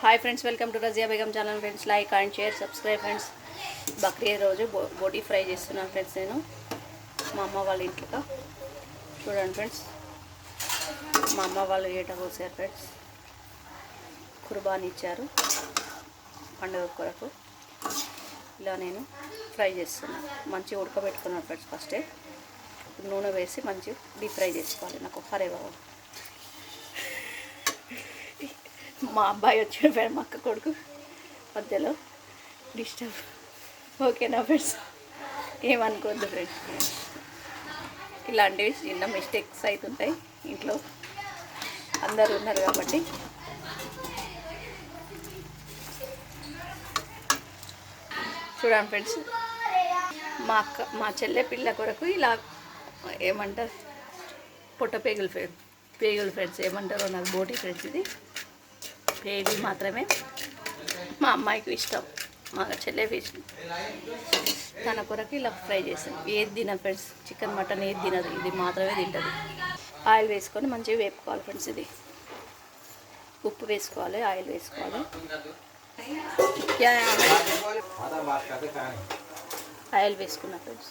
Hi friends welcome to Razia Begum channel friends like and share subscribe friends Bakrid రోజు boti fry చేస్తున్నాను friends నేను. మా అమ్మ వాళ్ళ ఇంట్లో. చూడండి ఫ్రెండ్స్ మా అమ్మ వాళ్ళు ఏట కోసారు ఫ్రెండ్స్ కుర్బానీ ఇచ్చారు. పండుగ కొరకు. ఇలా నేను ఫ్రై చేస్తున్నాను. మంచిగా ఉడకబెట్టుకున్నాను ఫ్రెండ్స్ ఫస్టే నూనె వేసి మంచిగా డీప్ ఫ్రై చేసుకోవాలి. నాకు హరే బాబు మా అబ్బాయి వచ్చాడు ఫ్రెండ్ మా అక్క కొడుకు. మధ్యలో డిస్టర్బ్. ఓకేనా ఫ్రెండ్స్ ఏమనుకోవద్దు ఫ్రెండ్స్ ఇలాంటివి చిన్న మిస్టేక్స్ అవుతుంటాయి ఇంట్లో. అందరు ఉన్నారు కాబట్టి. చూడండి ఫ్రెండ్స్ మా అక్క మా చెల్లె పిల్ల కొరకు ఇలా ఏమంటారు? పొట్ట పేగులు ఫ్రెండ్ పేగులు ఫ్రెండ్స్ ఏమంటారో నాకు బోటి ఫ్రెండ్స్ ఇది. గ్రేవీ మాత్రమే మా అమ్మాయికి ఇష్టం. మా చెల్లెకి ఇష్టం తన కొరకు ఇలా ఫ్రై చేసాను ఏది తినదు ఫ్రెండ్స్? చికెన్ మటన్ ఏది తినదు. ఇది మాత్రమే తింటుంది. ఆయిల్ వేసుకొని మంచిగా వేపుకోవాలి ఫ్రెండ్స్ ఇది. ఉప్పు వేసుకోవాలి ఆయిల్ వేసుకోవాలి. ఆయిల్ వేసుకున్నా ఫ్రెండ్స్.